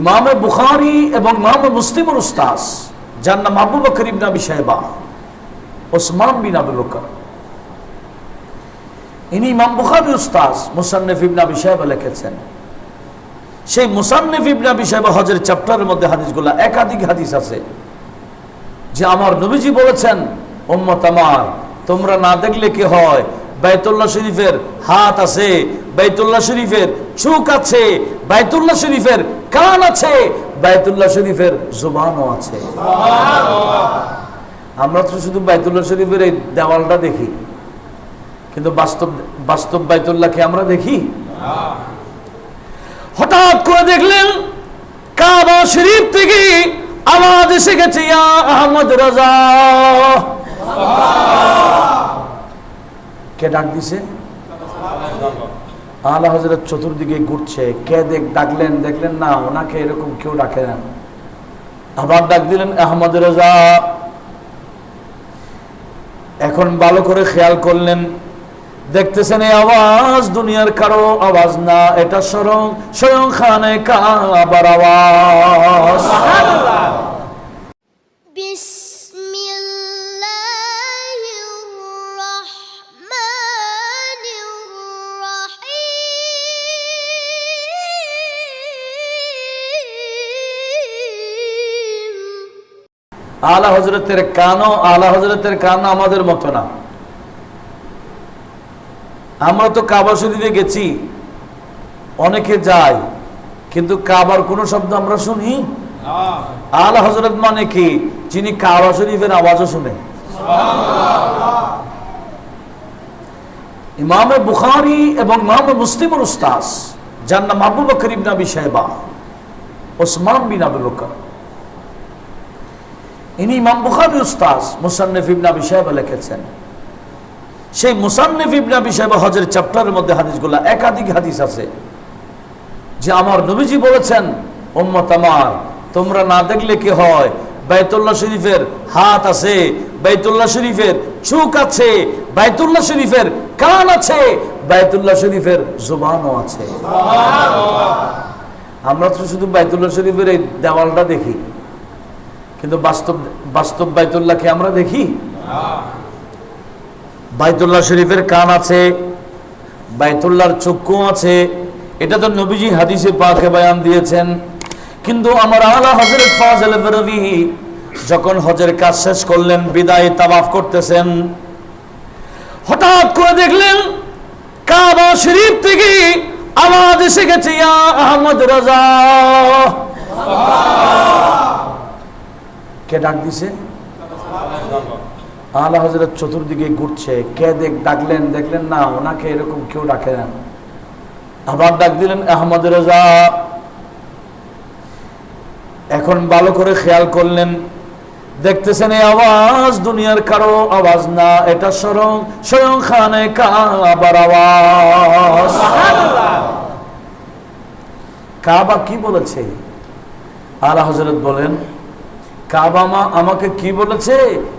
ইমামে বুখারি এবং ইমামে মুসলিমুর উস্তাস যার নাম আবু বকর ইবনে আবি সাহেবা ওসমান বিন আবু বকর। ইনি ইমাম বুখারি উস্তাস মুসান্নফ ইবনে আবি সাহেবা লিখেছেন। সেই মুসান্নফ ইবনে আবি সাহেবা হজের চ্যাপ্টারের মধ্যে হাদিসগুলো একাধিক হাদিস আছে, যে আমার নবীজি বলেছেন, উম্মত আমার, তোমরা না দেখলে কি হয়? বাইতুল্লাহ শরীফের হাত আছে, বাইতুল্লাহ শরীফের চোখ আছে বাইতুল্লাহ শরীফের কান আছে, বাইতুল্লাহ শরীফের জুবানও আছে। আমরা তো শুধু বাইতুল্লাহ শরীফের এই দেওয়ালটা দেখি, কিন্তু বাস্তব বাস্তব বাইতুল্লাহকে আমরা দেখি? হঠাৎ করে দেখলেন, কাবা শরীফ থেকে আওয়াজ এসে গেছে, ইয়া আহমদ রাজা। কে ডাক দিছে? আলা হজরত চতুর্দিকে ঘুরছে। কে দেখ ডাকলেন? দেখলেন না, ওনাকে এরকম কেউ ডাকে না। আবার ডাক দিলেন, আহমদ রাজা। এখন ভালো করে খেয়াল করলেন। দেখতেছেন এই আওয়াজ, দুনিয়ার কারও আওয়াজ না, এটা স্বয়ং স্বয়ং খানে কাবার আওয়াজ। আলা হজরতের কানও আলা হজরতের কান আমাদের মতো না। আমরা তো কাবা শরীফে গেছি অনেকে যায় কিন্তু কাবার কোনো শব্দ আমরা শুনি? আলা হজরত মানে কি? যিনি কাবা শরীফের আওয়াজও শুনে। ইমামে বুখারি এবং ইমামে মুসলিমুর উস্তাস যার নাম আবু বকর ইবনে আবি সাহেবা ওসমান বিন আবু বকর। ইনি ইমাম বুখারি উস্তাস মুসান্নফ ইবনে আবি সাহেবা লিখেছেন। সেই মুসান্নফ ইবনে আবি সাহেবা হজের চ্যাপ্টারের মধ্যে হাদিসগুলো একাধিক হাদিস আছে। যে আমার নবীজি বলেছেন উম্মত আমার তোমরা না দেখলে কি হয়? বাইতুল্লাহ শরীফের হাত আছে বাইতুল্লাহ শরীফের চোখ আছে বাইতুল্লাহ শরীফের কান আছে বাইতুল্লাহ শরীফের জুবানও আছে। আমরা তো শুধু বাইতুল্লাহ শরীফের এই দেওয়ালটা দেখি। কিন্তু বাস্তব বাস্তব বাইতুল্লাহকে আমরা দেখি? বাইতুল্লাহ শরীফের কান আছে, বাইতুল্লাহর চক্ষু আছে, এটা তো নবীজি হাদিসে পাকে বয়ান দিয়েছেন। কিন্তু আমার আলা হজরত ফাজল যখন হজের কাজ শেষ করলেন, বিদায় তাবাফ করতেছেন, হঠাৎ করে দেখলেন কাবা শরীফ থেকে আওয়াজ এসে গেছে আহমদ রাজা। কে ডাক দিছে? আলা হজরত চতুর্দিকে ঘুরছে। কে দেখ ডাকলেন, দেখলেন না, ওনাকে এরকম কেউ ডাকে না। আবার ডাক দিলেন, আহমদ রাজা। এখন ভালো করে খেয়াল করলেন। দেখতেছেন এই আওয়াজ, দুনিয়ার কারও আওয়াজ না, এটা স্বয়ং স্বয়ং খানে কাবার আওয়াজ। কাবা কি বলেছে? আলা হজরত বলেন কাবা মা আমাকে কি বলেছে?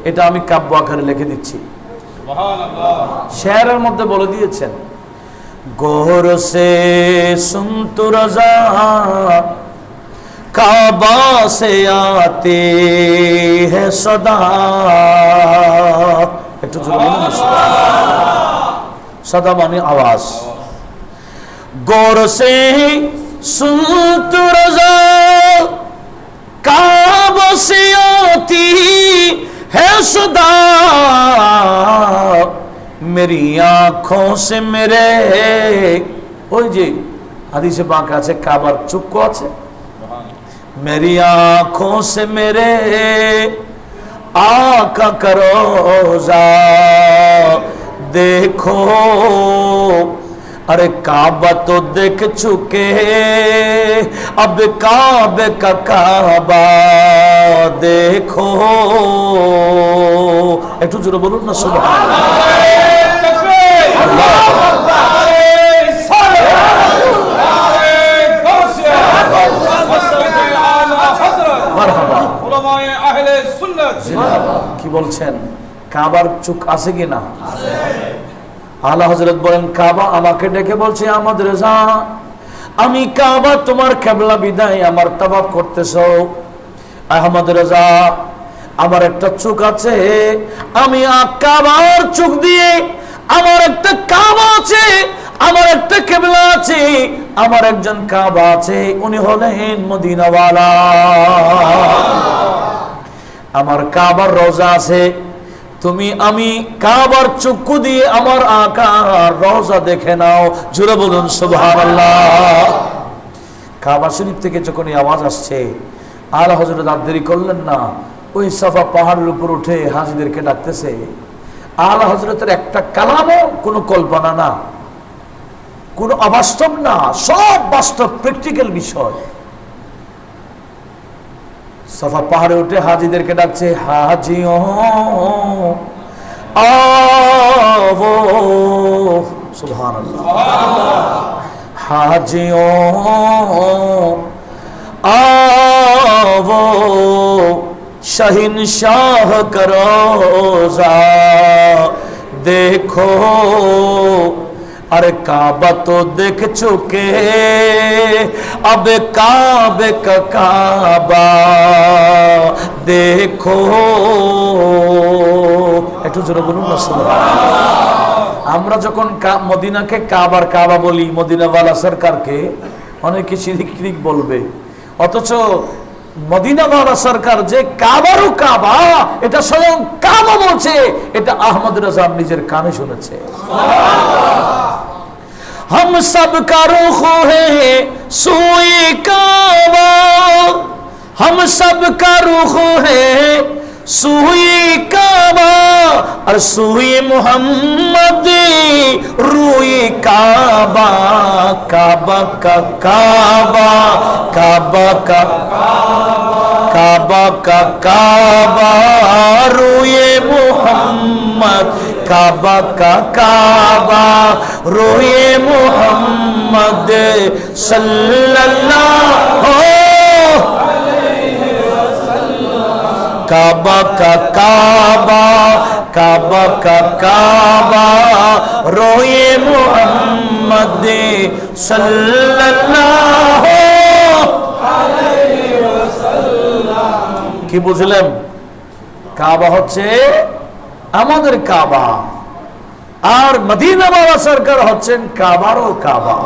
এটা আমি কাব্য আকারে লিখে দিচ্ছি। শেয়ারের মধ্যে বলে দিয়েছেন গোর সে সুন্তু রাজা কাবা সে আতে হে সদা। একটু সদা। সদা মানে আওয়াজ। গোর সে সুন্তু রাজা কাব से आती है सदा मेरी आंखों से मेरे ওই যে হাদিসে বাঁকা আছে কাবার চুক্কো আছে मेरी आंखों से मेरे आका करो जा देखो अरे काबा तो देख चुके अब काबे का काबा देखो একটু জোরে বলুন না সুবহান মারহাবা কি বলছেন কাবার চুক আছে কি আল্লাহ হজরত বলেন, কাবা আমাকে ডেকে বলছে আমাদের রেজা, আমি কাবা তোমার কেবলা বিদায় আমার তাবাব করতেছ। আহমদ রাজা, আমার একটা চোখ আছে, আমি কাবার চোখ দিয়ে আমার একটা কাবা আছে, আমার একটা কেবলা আছে, আমার একজন কাবা আছে, উনি হলেন মদিনাওয়ালা। আমার কাবার রোজা আছে তুমি আমি কাবার চক্ষু দিয়ে আমার আকার রোজা দেখে নাও। জুড়ে বলুন কাবা শরীফ থেকে যখন আওয়াজ আসছে আলা হজরত আর দেরি করলেন না, ওই সাফা পাহাড়ের উপর উঠে হাজিদেরকে ডাকতেছে। আলা হজরতের একটা কালামও কোনো কল্পনা না, কোনো অবাস্তব না, সব বাস্তব প্র্যাকটিক্যাল বিষয়। সাফা পাহাড়ে উঠে হাজিদেরকে ডাকছে হাজিও আবো। সুবহানাল্লাহ। হাজিও আবো। শহিন শাহ করোজা আরে কাবা তো দেখ চুকে আবে কাবে কাবা। দেখো। একটু জোরে বলুন আমরা যখন মদিনাকে কাবার কাবা বলি, মদিনাওয়ালা সরকারকে, অনেকে সিরিক বলবে। অথচ মদিনা বালা সরকার যে কাবারও কাবা, এটা স্বয়ং কাবা বলছে, এটা আহমদ রাজা নিজের কানে শুনেছে। हम सब का रुख है सुई काबा। हम सब का रुख है सुई काबा। और सुई मोहम्मद रुई काबा। काबा का काबा काबा का काबा का काबा, रुए मोहम्मद। কাবা কা কাবা, রোয়ে মোহাম্মদ সাল্লাল্লাহু কাবা কা কাবা কাবা কাবা, রোয়ে মোহাম্মদ সাল্লাল্লাহু আলাইহি ওয়াসাল্লাম। কি বুঝলেন? কাবা হচ্ছে আমাদের কাবা। আর মদিনা বাবা সরকার হচ্ছেন কাবারও কাবা।